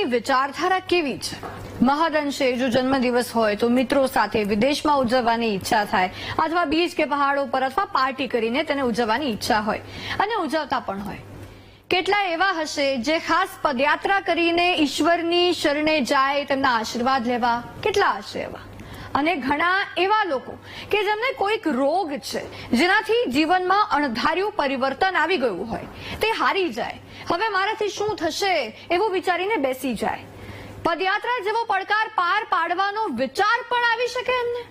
લોકોની વિચારધારા કેવી છે? મહદઅંશે જો જન્મદિવસ હોય તો મિત્રો સાથે વિદેશમાં ઉજવવાની ઈચ્છા થાય અથવા બીચ કે પહાડો પર અથવા પાર્ટી કરીને તેને ઉજવવાની ઈચ્છા હોય અને ઉજવતા પણ હોય. કેટલા એવા હશે જે ખાસ પદયાત્રા કરીને ઈશ્વરની શરણે જાય તેમના આશીર્વાદ લેવા? કેટલા હશે એવા? અને ઘણા એવા લોકો કે જેમને કોઈક રોગ છે, જેનાથી જીવનમાં અણધાર્યું પરિવર્તન આવી ગયું હોય. તે હારી જાય. હવે મારાથી શું થશે એવું વિચારીને બેસી જાય. પદયાત્રા જેવો પડકાર પાર પાડવાનો વિચાર પણ આવી શકે એમને?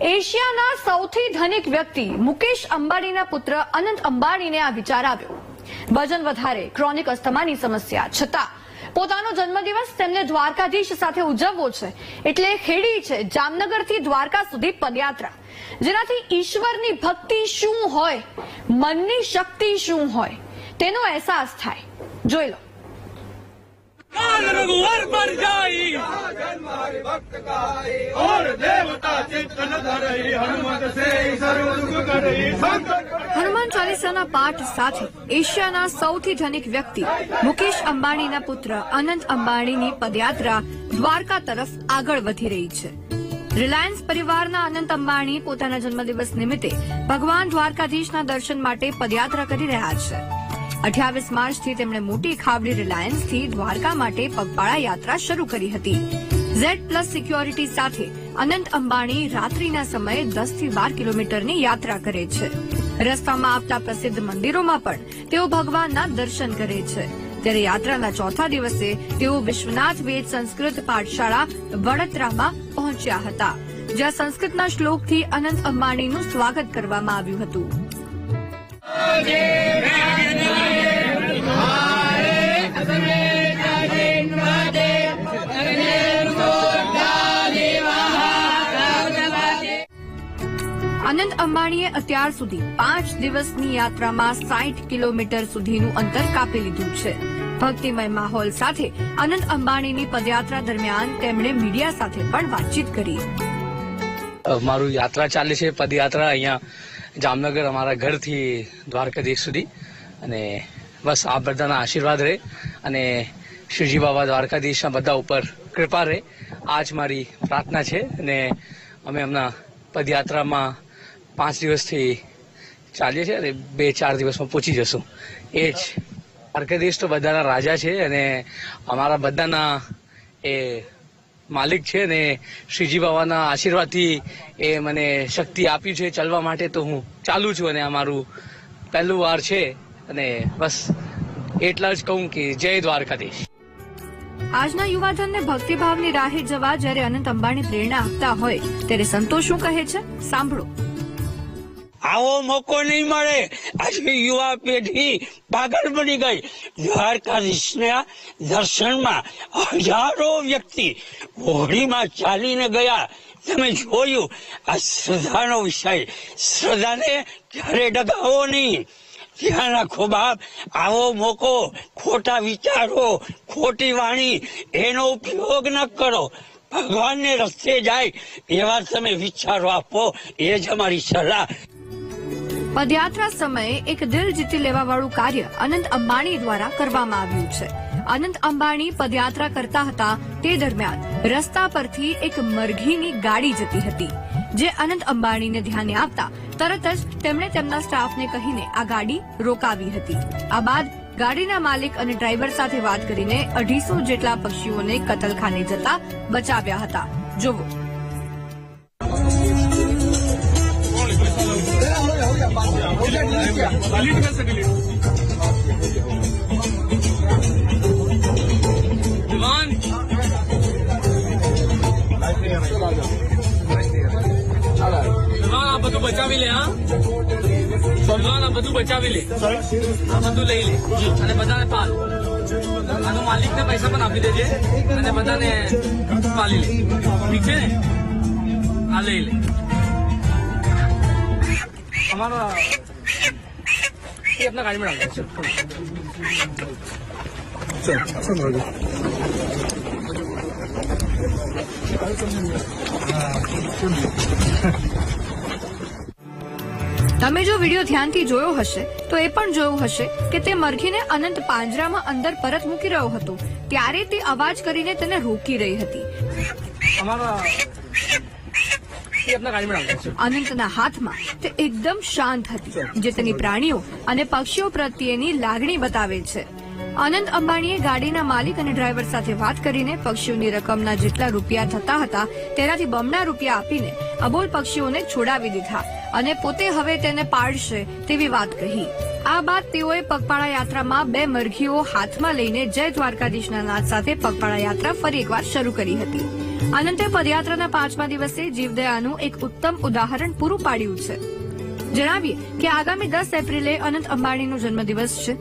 એશિયાના સૌથી ધનિક વ્યક્તિ મુકેશ અંબાણીના પુત્ર અનંત અંબાણીને આ વિચાર આવ્યો. વજન વધારે, ક્રોનિક અસ્થમાની સમસ્યા, છતાં પોતાનો જન્મદિવસ તેમને દ્વારકાધીશ સાથે ઉજવવો છે એટલે ખેડી છે જામનગરથી દ્વારકા સુધી પદયાત્રા જેનાથી ઈશ્વરની ભક્તિ શું હોય મનની શક્તિ શું હોય તેનો અહેસાસ થાય જોઈ લો काल रघुवर पर जाई और देवता चित्तन धरई हनुमत से सर्व दुख करई संकट હનુમાન ચાલીસાના પાઠ સાથે એશિયાના સૌથી ધનિક વ્યક્તિ મુકેશ અંબાણીના પુત્ર અનંત અંબાણીની પદયાત્રા દ્વારકા તરફ આગળ વધી રહી છે. રિલાયન્સ પરિવારના અનંત અંબાણી પોતાના જન્મદિવસ નિમિત્તે ભગવાન દ્વારકાધીશના દર્શન માટે પદયાત્રા કરી રહ્યા છે. અઠ્યાવીસ માર્ચથી તેમણે મોટી ખાવડી રિલાયન્સથી દ્વારકા માટે પગપાળા યાત્રા શરૂ કરી હતી. ઝેડ પ્લસ સિક્યોરિટી સાથે અનંત અંબાણી રાત્રિના સમયે દસથી બાર કિલોમીટરની યાત્રા કરે છે. રસ્તામાં આવતા પ્રસિદ્ધ મંદિરોમાં પણ તેઓ ભગવાનના દર્શન કરે છે. ત્યારે યાત્રાના ચોથા દિવસે તેઓ વિશ્વનાથ વેદ સંસ્કૃત પાઠશાળા વડોદરામાં પહોંચ્યા હતા, જ્યાં સંસ્કૃતના શ્લોકથી અનંત અંબાણીનું સ્વાગત કરવામાં આવ્યું હતું. અનંત અંબાણીએ અત્યાર સુધી પાંચ દિવસની યાત્રામાં સાઠ કિલોમીટર સુધીનું અંતર કાપી લીધું છે. ભક્તિમય માહોલ સાથે અનંત અંબાણીની પદયાત્રા દરમિયાન તેમણે મીડિયા સાથે પણ વાતચીત કરી. મારું યાત્રા ચાલે છે, પદયાત્રા અહીંયા જામનગર અમારા ઘરથી દ્વારકાધીશ સુધી. અને બસ આ બધાના આશીર્વાદ રહે અને શિવજી બાબા દ્વારકાધીશના બધા ઉપર કૃપા રહે. આ જ મારી પ્રાર્થના છે અને અમે હમણાં પદયાત્રામાં પાંચ દિવસથી ચાલીએ છીએ અને બે ચાર દિવસમાં પહોંચી જશું. એ જ. દ્વારકાધીશ તો બધાના રાજા છે અને અમારા બધાના એ માલિક છે ને, શ્રીજી બાબાના આશીર્વાદથી એ મને શક્તિ આપી છે ચાલવા માટે તો હું ચાલુ છું અને અમારું પહેલું વાર છે અને બસ એટલા જ કહું કે જય દ્વારકાધીશ. આજના યુવાધનને ભક્તિભાવની રાહે જવા જ્યારે અનંત અંબાણી પ્રેરણા આપતા હોય, ત્યારે સંતો શું કહે છે? સાંભળો. આવો મોકો નહીં મળે. આજે યુવા પેઢી પાગલ બની ગઈ. દ્વારકાધીશના દર્શનમાં હજારો વ્યક્તિ હોળીમાં ચાલીને ગયા. તમે જોયું, આ શ્રદ્ધાનો વિષય. શ્રદ્ધાને ક્યારે ડગાવો નહીં. ધ્યાન રાખો બાપ આવો મોકો, ખોટા વિચારો, ખોટી વાણી, એનો ઉપયોગ ન કરો. ભગવાનને રસ્તે જાય એવા તમે વિચારો આપો. એ જ અમારી સલાહ. પદયાત્રા સમયે એક દિલ જીતી લેવા વાળું કાર્ય અનંત અંબાણી દ્વારા કરવામાં આવ્યું છે. અનંત અંબાણી પદયાત્રા કરતા હતા તે દરમિયાન રસ્તા પરથી એક મરઘીની ગાડી જતી હતી, જે અનંત અંબાણીને ધ્યાને આવતા તરત જ તેમણે તેમના સ્ટાફને કહીને આ ગાડી રોકાવી હતી. આ બાદ ગાડીના માલિક અને ડ્રાઈવર સાથે વાત કરીને અઢીસો જેટલા પક્ષીઓને કતલખાને જતા બચાવ્યા હતા. જોવો આ બધું બચાવી લે હા ભગવાન આ બધું બચાવી લે આ બધું લઈ લે અને બધાને પાલ આનો માલિકને પૈસા પણ આપી દેજે અને બધાને પાલી લે ઠીક છે ને લઈ લે અમારો আপনার গাড়ি মেড়া તમે જો વીડિયો ધ્યાનથી જોયો હશે, તો એ પણ જોયું હશે કે તે મરઘીને અનંત પાંજરામાં અંદર પરત મૂકી રહ્યો હતો. ત્યારે તે અવાજ કરીને તેને રોકી રહી હતી. અમારા અનંતના હાથમાં તે એકદમ શાંત હતી જે તેની પ્રાણીઓ અને પક્ષીઓ પ્રત્યેની લાગણી બતાવે છે. અનંત અંબાણીએ ગાડીના માલિક અને ડ્રાઈવર સાથે વાત કરીને પક્ષીઓની રકમના જેટલા રૂપિયા થતા હતા તેનાથી બમણા રૂપિયા આપીને અબોલ પક્ષીઓને છોડાવી દીધા અને પોતે હવે તેને પાડશે તેવી વાત કહી. આ બાદ તેઓએ પગપાળા યાત્રામાં બે મરઘીઓ હાથમાં લઈને જય દ્વારકાધીશના નાદ સાથે પગપાળા યાત્રા ફરી એકવાર શરૂ કરી હતી. અનંતે પદયાત્રાના પાંચમા દિવસે જીવદયાનું એક ઉત્તમ ઉદાહરણ પૂરું પાડ્યું છે. જણાવીએ કે આગામી દસ એપ્રિલે અનંત અંબાણીનો જન્મદિવસ છે.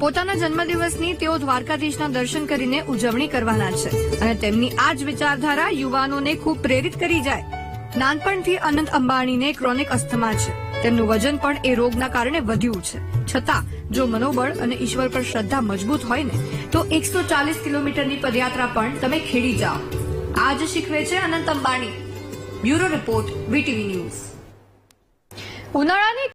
પોતાના જન્મદિવસની તેઓ દ્વારકાધીશના દર્શન કરીને ઉજવણી કરવાના છે અને તેમની આ જ વિચારધારા યુવાનોને ખૂબ પ્રેરિત કરી જાય. નાનપણથી અનંત અંબાણીને ક્રોનિક અસ્થમા છે. તેમનું વજન પણ એ રોગના કારણે વધ્યું છે. છતાં, જો મનોબળ અને ઈશ્વર પર શ્રદ્ધા મજબૂત હોય ને, તો એકસો ચાલીસ કિલોમીટરની પદયાત્રા પણ તમે ખેડી જાઓ. આ જ શીખવે છે Anant Ambani. Bureau report VTV news. ઉનાળાની